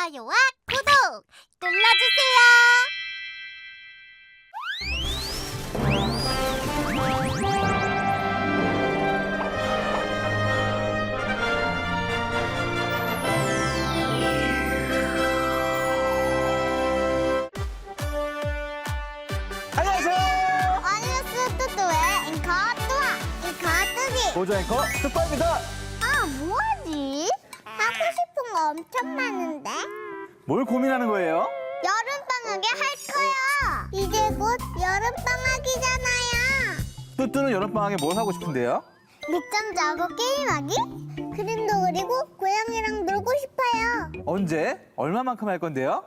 좋아요와 구독 눌러주세요. 안녕하세요. 어니스 뚜뚜의 앵커 뚜아 앵커 뚜기. 보조 앵커 뚝방입니다. 아 뭐하지? 거 엄청 많은데. 뭘 고민하는 거예요? 여름 방학에 할 거야. 이제 곧 여름 방학이잖아요. 뚜뚜는 여름방학에 뭘 하고 싶은데요? 늦잠 자고 게임하기? 그림도 그리고 고양이랑 놀고 싶어요. 언제? 얼마만큼 할 건데요?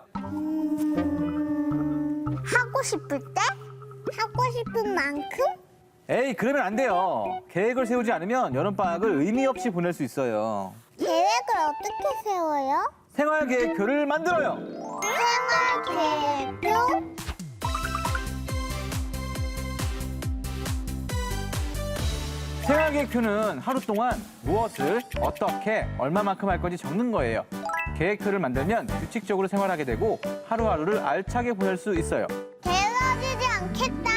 하고 싶을 때? 하고 싶은 만큼? 에이, 그러면 안 돼요. 계획을 세우지 않으면 여름방학을 의미 없이 보낼 수 있어요. 계획을 어떻게 세워요? 생활 계획표를 만들어요. 생활 계획표? 생활 계획표는 하루 동안 무엇을 어떻게 얼마만큼 할 건지 적는 거예요. 계획표를 만들면 규칙적으로 생활하게 되고 하루하루를 알차게 보낼 수 있어요. 게으르지 않겠다.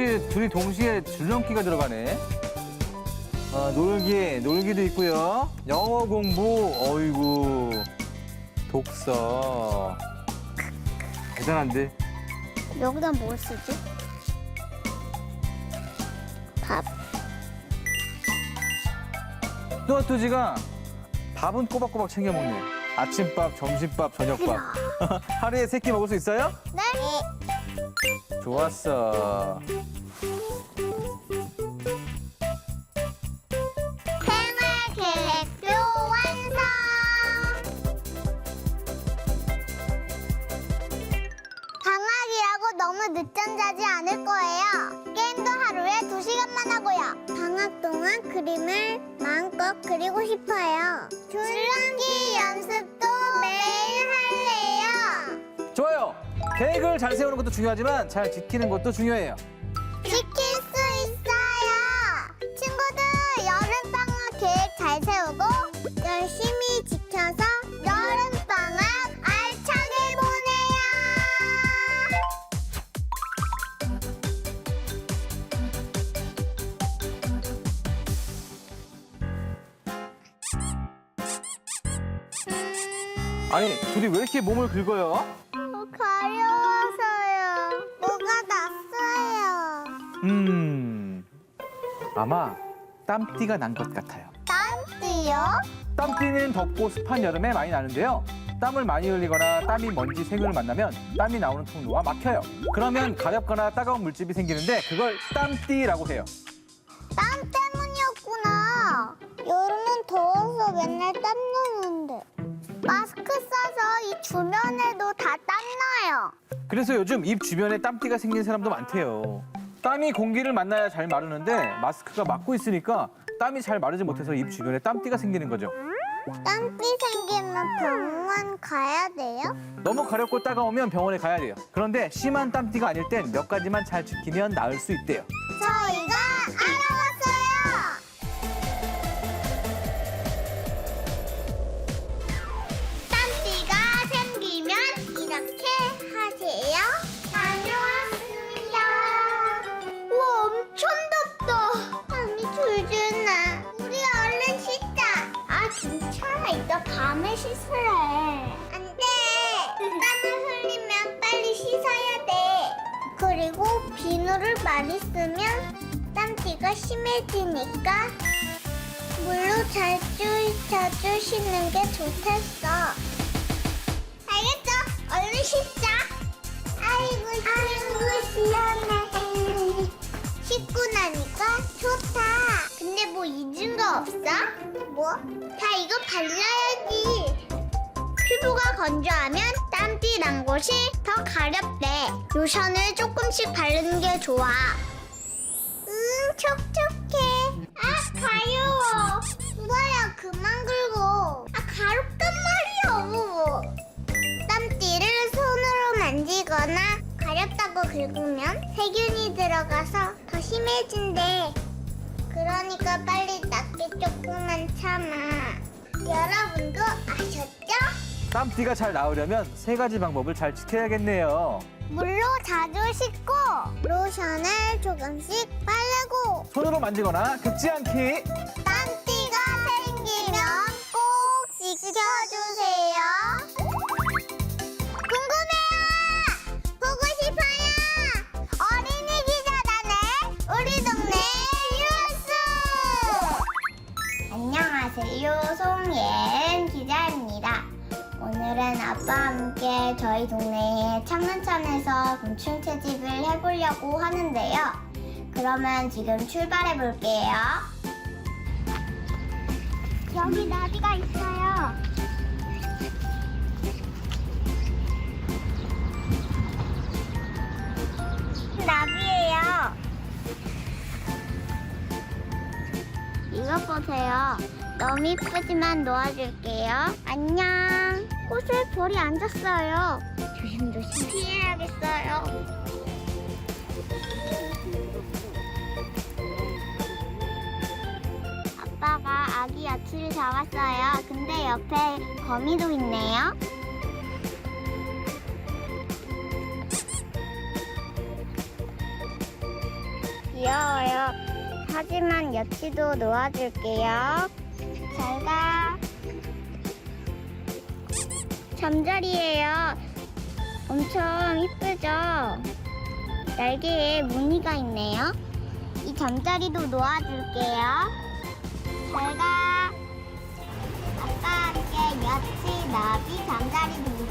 뚜아뚜이 둘이 동시에 줄넘기가 들어가네. 어, 놀기, 놀기도 있고요. 영어 공부, 어이구, 독서. 대단한데? 여기다 뭘 쓰지? 밥. 뚜아뚜지가 밥은 꼬박꼬박 챙겨 먹네. 아침밥, 점심밥, 저녁밥. 하루에 세 끼 먹을 수 있어요? 네. 좋았어. 생활 계획표 완성. 늦잠 자지 않을 거예요. 게임도 하루에 두시간만 하고요. 방학 동안 그림을 마음껏 그리고 싶어요. 줄넘기 계획을 잘 세우는 것도 중요하지만 잘 지키는 것도 중요해요. 지킬 수 있어요. 친구들 여름방학 계획 잘 세우고 열심히 지켜서 여름방학 알차게 보내요. 아니, 둘이 왜 이렇게 몸을 긁어요? 음, 아마 땀띠가 난 것 같아요. 땀띠요? 땀띠는 덥고 습한 여름에 많이 나는데요. 땀을 많이 흘리거나 땀이 먼지 세균을 만나면 땀이 나오는 통로가 막혀요. 그러면 가렵거나 따가운 물집이 생기는데 그걸 땀띠라고 해요. 땀 때문이었구나. 여름은 더워서 맨날 땀 나는데. 마스크 써서 이 주변에도 다 땀 나요. 그래서 요즘 입 주변에 땀띠가 생긴 사람도 많대요. 땀이 공기를 만나야 잘 마르는데 마스크가 막고 있으니까 땀이 잘 마르지 못해서 입 주변에 땀띠가 생기는 거죠. 땀띠 생기면 병원 가야 돼요? 너무 가렵고 따가우면 병원에 가야 돼요. 그런데 심한 땀띠가 아닐 땐 몇 가지만 잘 지키면 나을 수 있대요. 저희가 알아봤어요. 괜찮아. 이따 밤에 씻으래. 안 돼. 땀을 흘리면 빨리 씻어야 돼. 그리고 비누를 많이 쓰면 땀띠가 심해지니까 물로 자주 자주 씻는 게 좋겠어. 없어? 뭐? 다 이거 발라야지. 피부가 건조하면 땀띠 난 곳이 더 가렵대. 로션을 조금씩 바르는 게 좋아. 음, 촉촉해. 아, 가요. 누나야, 그만 긁어. 아, 가렵단 말이야, 어머. 땀띠를 손으로 만지거나 가렵다고 긁으면 세균이 들어가서 더 심해진대. 그러니까 빨리 낫게 조금만 참아. 여러분도 아셨죠? 땀띠가 잘 나오려면 세 가지 방법을 잘 지켜야겠네요. 물로 자주 씻고 로션을 조금씩 바르고 손으로 만지거나 긁지 않기. 땀띠가 생기면 꼭 지켜주세요. 함께 저희 동네의 창문천에서 곤충 채집을 해보려고 하는데요. 그러면 지금 출발해 볼게요. 여기 나비가 있어요. 나비예요. 이것 보세요. 너무 이쁘지만 놓아줄게요. 안녕. 꽃에 벌이 앉았어요. 조심조심 피해야겠어요. 아빠가 아기 야채를 잡았어요. 근데 옆에 거미도 있네요. 귀여워요. 하지만 여치도 놓아줄게요. 잘 가. 잠자리예요. 엄청 이쁘죠? 날개에 무늬가 있네요. 이 잠자리도 놓아줄게요. 잘 가. 아빠 함께 여치, 나비, 잠자리 등등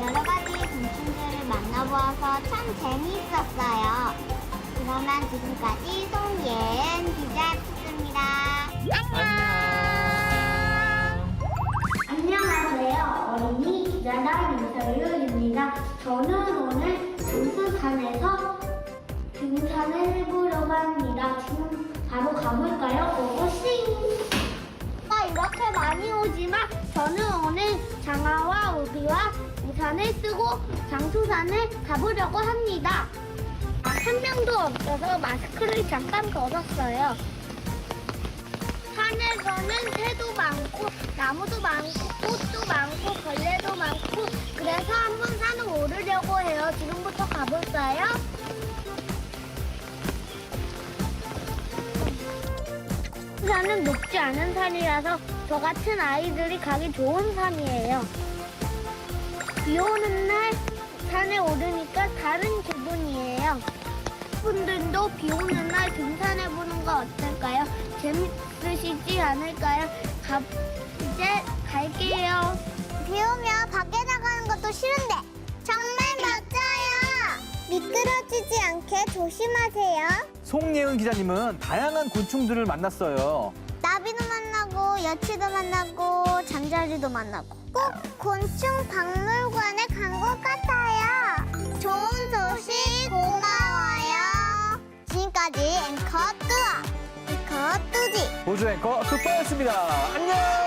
여러 가지 곤충들을 만나보아서 참 재미있었어요. 그러면 지금까지 송예은 기자였습니다. 안녕. 어린이 기자단 윤서유입니다. 저는 오늘 등산산에서 등산을 해보려고 합니다. 지금 바로 가볼까요? 고고싱! 아, 이렇게 많이 오지만 저는 오늘 장화와 우비와 우산을 쓰고 장수산을 가보려고 합니다. 아, 한 명도 없어서 마스크를 잠깐 벗었어요. 산에서는 새도 많고 나무도 많고 꽃도 많고 벌레도 많고 그래서 한번 산을 오르려고 해요. 지금부터 가볼까요? 산은 높지 않은 산이라서 저 같은 아이들이 가기 좋은 산이에요. 비 오는 날 산에 오르니까 다른 기분이에요. 분들도 비 오는 날 등산해 보는 거 어떨까요? 재밌으시지 않을까요? 가, 이제 갈게요. 비 오면 밖에 나가는 것도 싫은데 정말 멋져요. 미끄러지지 않게 조심하세요. 송예은 기자님은 다양한 곤충들을 만났어요. 나비도 만나고 여치도 만나고 잠자리도 만나고 꼭 곤충 박물관에 간 것 같아요. 지금까지 앵커 슈퍼였습니다. 안녕!